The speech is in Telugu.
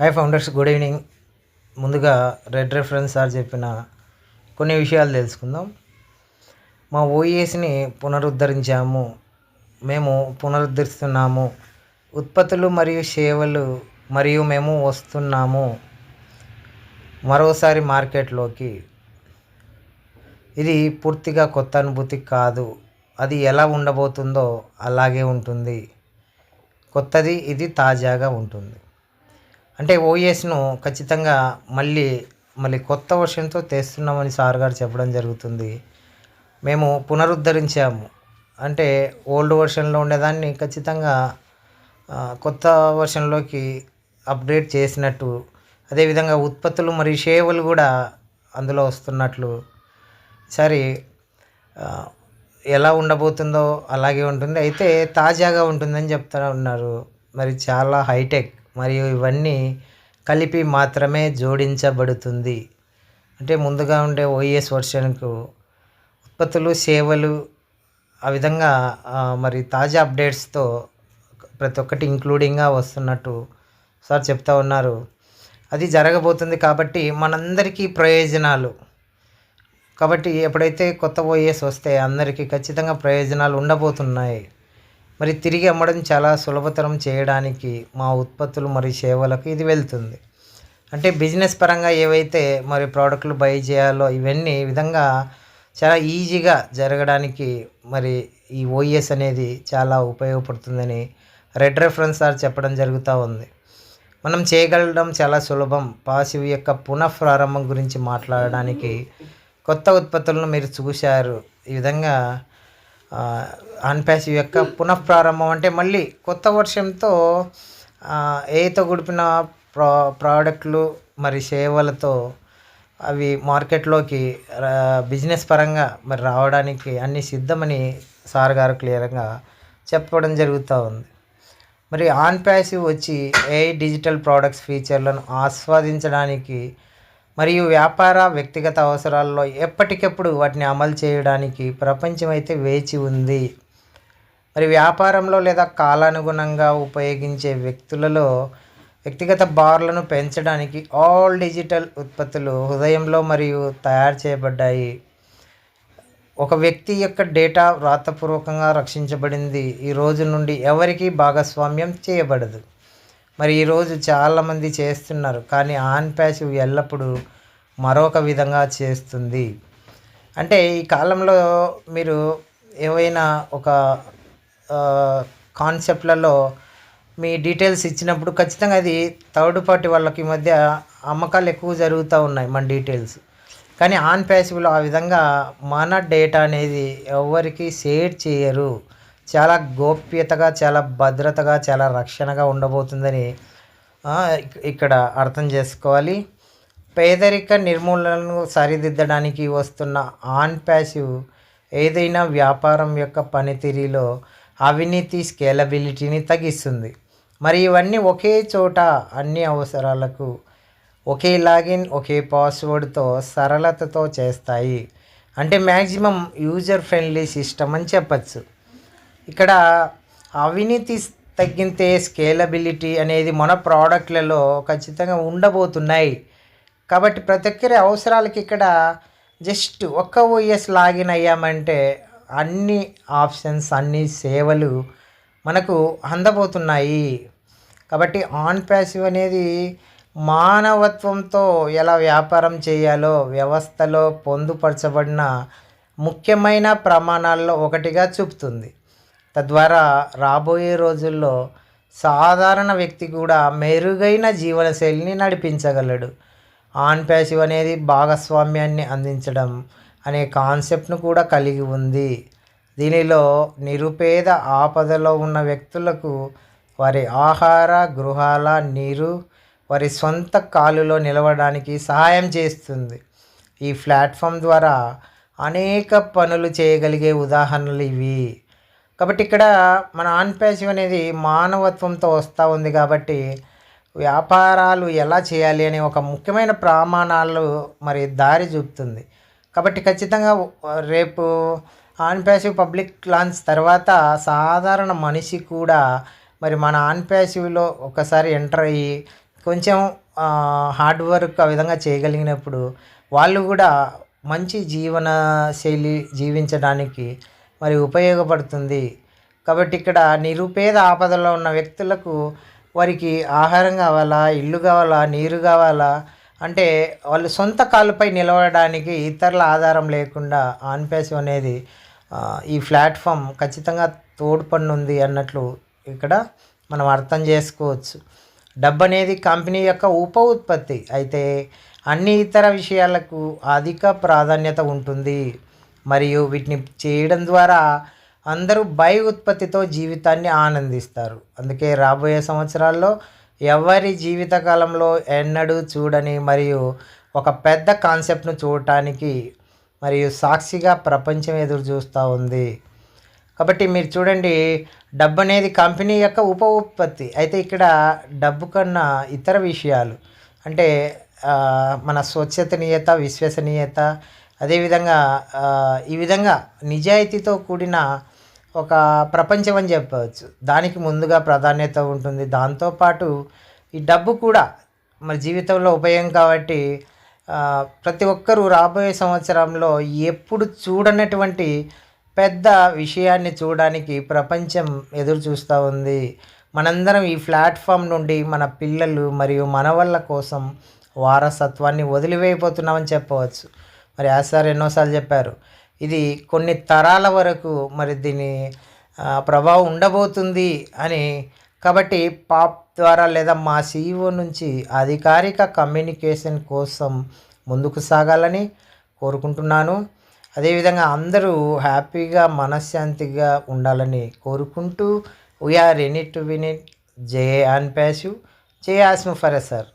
హాయ్ ఫౌండర్స్ గుడ్ ఈవినింగ్ ముందుగా రెడ్ రెఫరెన్స్ సార్ చెప్పిన కొన్ని విషయాలు తెలుసుకుందాం. మా ఓఈఎస్ని పునరుద్ధరించాము. మేము పునరుద్ధరిస్తున్నాము. ఉత్పత్తులు మరియు సేవలు మరియు మేము వస్తున్నాము. మరోసారి మార్కెట్లోకి. ఇది పూర్తిగా కొత్త అనుభూతి కాదు. అది ఎలా ఉండబోతుందో అలాగే ఉంటుంది. కొత్తది ఇది తాజాగా ఉంటుంది. అంటే ఓఎస్ను ఖచ్చితంగా మళ్ళీ మళ్ళీ కొత్త వర్షన్తో తెస్తున్నామని సార్ గారు చెప్పడం జరుగుతుంది. మేము పునరుద్ధరించాము. అంటే ఓల్డ్ వర్షన్లో ఉండేదాన్ని ఖచ్చితంగా కొత్త వర్షన్లోకి అప్డేట్ చేసినట్టు అదేవిధంగా ఉత్పత్తులు మరియు సేవలు కూడా అందులో వస్తున్నట్లు. సరే ఎలా ఉండబోతుందో అలాగే ఉంటుంది. అయితే తాజాగా ఉంటుందని చెప్తా ఉన్నారు. మరి చాలా హైటెక్. మరియు ఇవన్నీ కలిపి మాత్రమే జోడించబడుతుంది. అంటే ముందుగా ఉండే ఓఎస్ వర్షన్కు ఉత్పత్తులు సేవలు ఆ విధంగా మరి తాజా అప్డేట్స్తో ప్రతి ఒక్కటి ఇంక్లూడింగ్గా వస్తున్నట్టు సార్ చెప్తా ఉన్నారు. అది జరగబోతుంది కాబట్టి మనందరికీ ప్రయోజనాలు. కాబట్టి ఎప్పుడైతే కొత్త ఓఎస్ వస్తే అందరికీ ఖచ్చితంగా ప్రయోజనాలు ఉండబోతున్నాయి. మరి తిరిగి అమ్మడం చాలా సులభతరం చేయడానికి మా ఉత్పత్తులు మరియు సేవలకు ఇది వెళ్తుంది. అంటే బిజినెస్ పరంగా ఏవైతే మరి ప్రోడక్ట్లు బై చేయాలో ఇవన్నీ విధంగా చాలా ఈజీగా జరగడానికి మరి ఈ ఓఎస్ అనేది చాలా ఉపయోగపడుతుందని రెడ్ రెఫరెన్స్ సార్ చెప్పడం జరుగుతూ ఉంది. మనం చేయగలడం చాలా సులభం. పాసివ్ యొక్క పునఃప్రారంభం గురించి మాట్లాడడానికి కొత్త ఉత్పత్తులను మీరు చూశారు. ఈ విధంగా అన్పాసివ్ యొక్క పునఃప్రారంభం అంటే మళ్ళీ కొత్త వర్షంతో ఏతో గుడిపిన ప్రా ప్రోడక్ట్లు మరి సేవలతో అవి మార్కెట్లోకి బిజినెస్ పరంగా మరి రావడానికి అన్ని సిద్ధమని సార్ గారు క్లియర్గా చెప్పడం జరుగుతూ ఉంది. మరి ఆన్ ప్యాసివ్ వచ్చి ఏ డిజిటల్ ప్రోడక్ట్స్ ఫీచర్లను ఆస్వాదించడానికి మరియు వ్యాపార వ్యక్తిగత అవసరాల్లో ఎప్పటికప్పుడు వాటిని అమలు చేయడానికి ప్రపంచం అయితే వేచి ఉంది. మరి వ్యాపారంలో లేదా కాలానుగుణంగా ఉపయోగించే వ్యక్తులలో వ్యక్తిగత బార్లను పెంచడానికి ఆల్ డిజిటల్ ఉత్పత్తులు హృదయంలో మరియు తయారు చేయబడ్డాయి. ఒక వ్యక్తి యొక్క డేటా వ్రాతపూర్వకంగా రక్షించబడింది. ఈ రోజు నుండి ఎవరికీ భాగస్వామ్యం చేయబడదు. మరి ఈరోజు చాలామంది చేస్తున్నారు. కానీ ఆన్ ప్యాసివ్ ఎల్లప్పుడూ మరొక విధంగా చేస్తుంది. అంటే ఈ కాలంలో మీరు ఏవైనా ఒక కాన్సెప్ట్లలో మీ డీటెయిల్స్ ఇచ్చినప్పుడు ఖచ్చితంగా అది థర్డ్ పార్టీ వాళ్ళకి మధ్య అమ్మకాలు ఎక్కువ జరుగుతూ ఉన్నాయి మన డీటెయిల్స్. కానీ ఆన్ ప్యాసివ్లో ఆ విధంగా మన డేటా అనేది ఎవరికి షేర్ చేయరు. చాలా గోప్యతగా చాలా భద్రతగా చాలా రక్షణగా ఉండబోతుందని ఇక్కడ అర్థం చేసుకోవాలి. పేదరిక నిర్మూలనను సరిదిద్దడానికి వస్తున్న ఆన్ ప్యాసివ్ ఏదైనా వ్యాపారం యొక్క పనితీరులో అవినీతి స్కేలబిలిటీని తగ్గిస్తుంది. మరి ఇవన్నీ ఒకే చోట అన్ని అవసరాలకు ఒకే లాగిన్ ఒకే పాస్వర్డ్తో సరళతతో చేస్తాయి. అంటే మ్యాక్సిమం యూజర్ ఫ్రెండ్లీ సిస్టమ్ అని చెప్పచ్చు. ఇక్కడ అవినీతి తగ్గితే స్కేలబిలిటీ అనేది మన ప్రోడక్ట్లలో ఖచ్చితంగా ఉండబోతున్నాయి. కాబట్టి ప్రతి ఒక్కరి అవసరాలకి ఇక్కడ జస్ట్ ఒక్క ఓఎస్ లాగిన్ అయ్యామంటే అన్ని ఆప్షన్స్ అన్ని సేవలు మనకు అందబోతున్నాయి. కాబట్టి ఆన్ ప్యాసివ్ అనేది మానవత్వంతో ఎలా వ్యాపారం చేయాలో వ్యవస్థలో పొందుపరచబడిన ముఖ్యమైన ప్రమాణాల్లో ఒకటిగా చూపుతుంది. తద్వారా రాబోయే రోజుల్లో సాధారణ వ్యక్తి కూడా మెరుగైన జీవనశైలిని నడిపించగలడు. ఆన్ ప్యాసివ్ అనేది భాగస్వామ్యాన్ని అందించడం అనే కాన్సెప్ట్ను కూడా కలిగి ఉంది. దీనిలో నిరుపేద ఆపదలో ఉన్న వ్యక్తులకు వారి ఆహార గృహాల నీరు వారి సొంత కాలులో నిలవడానికి సహాయం చేస్తుంది. ఈ ప్లాట్ఫామ్ ద్వారా అనేక పనులు చేయగలిగే ఉదాహరణలు ఇవి. కాబట్టి ఇక్కడ మన ఆన్ ప్యాసివ్ అనేది మానవత్వంతో వస్తూ ఉంది కాబట్టి వ్యాపారాలు ఎలా చేయాలి అనే ఒక ముఖ్యమైన ప్రమాణాలు మరి దారి చూపుతుంది. కాబట్టి ఖచ్చితంగా రేపు ఆన్ ప్యాసివ్ పబ్లిక్ లాంచ్ తర్వాత సాధారణ మనిషి కూడా మరి మన ఆన్ ప్యాసివ్లో ఒకసారి ఎంటర్ అయ్యి కొంచెం హార్డ్ వర్క్ ఆ విధంగా చేయగలిగినప్పుడు వాళ్ళు కూడా మంచి జీవన శైలి జీవించడానికి మరి ఉపయోగపడుతుంది. కాబట్టి ఇక్కడ నిరుపేద ఆపదలో ఉన్న వ్యక్తులకు వారికి ఆహారం కావాలా ఇల్లు కావాలా నీరు కావాలా అంటే వాళ్ళు సొంత కాలుపై నిలవడానికి ఇతరుల ఆధారం లేకుండా ఆన్పేసి అనేది ఈ ప్లాట్ఫామ్ ఖచ్చితంగా తోడ్పడినుంది అన్నట్లు ఇక్కడ మనం అర్థం చేసుకోవచ్చు. డబ్బు అనేది కంపెనీ యొక్క ఉప ఉత్పత్తి. అయితే అన్ని ఇతర విషయాలకు అధిక ప్రాధాన్యత ఉంటుంది. మరియు వీటిని చేయడం ద్వారా అందరూ బై ఉత్పత్తితో జీవితాన్ని ఆనందిస్తారు. అందుకే రాబోయే సంవత్సరాల్లో ఎవరి జీవితకాలంలో ఎన్నడూ చూడని మరియు ఒక పెద్ద కాన్సెప్ట్ను చూడటానికి మరియు సాక్షిగా ప్రపంచం ఎదురు చూస్తూ ఉంది. కాబట్టి మీరు చూడండి డబ్బు అనేది కంపెనీ యొక్క ఉప ఉత్పత్తి. అయితే ఇక్కడ డబ్బు కన్నా ఇతర విషయాలు. అంటే మన స్వచ్ఛతనీయత విశ్వసనీయత అదేవిధంగా ఈ విధంగా నిజాయితీతో కూడిన ఒక ప్రపంచం అని చెప్పవచ్చు. దానికి ముందుగా ప్రాధాన్యత ఉంటుంది. దాంతోపాటు ఈ డబ్బు కూడా మన జీవితంలో ఉపయోగం కాబట్టి ప్రతి ఒక్కరూ రాబోయే సంవత్సరంలో ఎప్పుడు చూడనటువంటి పెద్ద విషయాన్ని చూడడానికి ప్రపంచం ఎదురు చూస్తూ ఉంది. మనందరం ఈ ప్లాట్ఫామ్ నుండి మన పిల్లలు మరియు మనవళ్ళ కోసం వారసత్వాన్ని వదిలివేయబోతున్నామని చెప్పవచ్చు. మరి ఆ సార్ ఎన్నోసార్లు చెప్పారు. ఇది కొన్ని తరాల వరకు మరి దీని ప్రభావం ఉండబోతుంది అని. కాబట్టి పాప్ ద్వారా లేదా మా సీఈఓ నుంచి అధికారిక కమ్యూనికేషన్ కోసం ముందుకు సాగాలని కోరుకుంటున్నాను. అదేవిధంగా అందరూ హ్యాపీగా మనశ్శాంతిగా ఉండాలని కోరుకుంటూ we are any to win it జే అన్ ప్యాసివ్. జే ఆస్మ ఫర్ సార్.